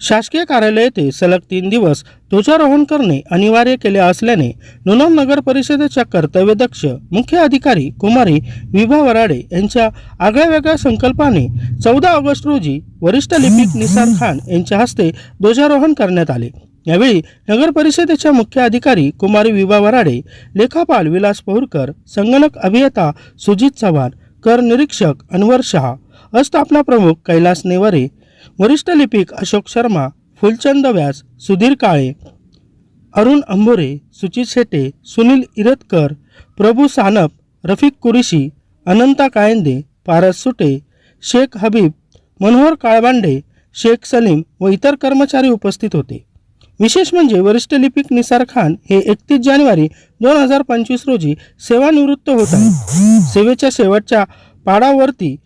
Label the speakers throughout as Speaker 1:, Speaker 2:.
Speaker 1: शासकीय कार्यालय येथे सलग तीन दिवस ध्वजारोहण करणे अनिवार्य केले असल्याने लोणंद नगर परिषदेच्या कर्तव्यदक्ष मुख्य अधिकारी कुमारी विभा वराडे यांच्या आगळ्या वेगळ्या संकल्पाने चौदा ऑगस्ट रोजी वरिष्ठ लिपिक निसार खान यांच्या हस्ते ध्वजारोहण करण्यात आले. यावेळी नगर परिषदेच्या मुख्य अधिकारी कुमारी विभा वराडे लेखापाल विलास पहुरकर संगणक अभियंता सुजित चव्हाण कर निरीक्षक अनवर शहा अस्थापना प्रमुख कैलास नेवारे वरिष्ठ लिपिक अशोक शर्मा फुलचंद व्यास सुधीर काळे अरुण अंबोरे सुचित शेटे सुनील इरतकर प्रभू सानप रफिक कुरिशी अनंता कायंदे पारस सुटे शेख हबीब मनोहर काळबांडे शेख सलीम व इतर कर्मचारी उपस्थित होते. विशेष म्हणजे वरिष्ठ लिपिक निसार खान हे एकतीस जानेवारी दोन हजार पंचवीस रोजी सेवानिवृत्त होत आहेत. सेवेच्या शेवटच्या पाडावरती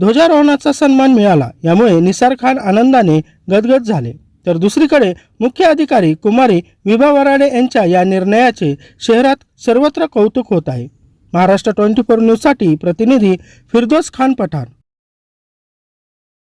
Speaker 1: ध्वजारोहणाचा सन्मान मिळाला. यामुळे निसार खान आनंदाने गदगद झाले. तर दुसरीकडे मुख्य अधिकारी कुमारी विभा वराडे यांच्या या निर्णयाचे शहरात सर्वत्र कौतुक होत आहे. महाराष्ट्र ट्वेंटी फोर न्यूजसाठी प्रतिनिधी फिरदोस खान पठाण.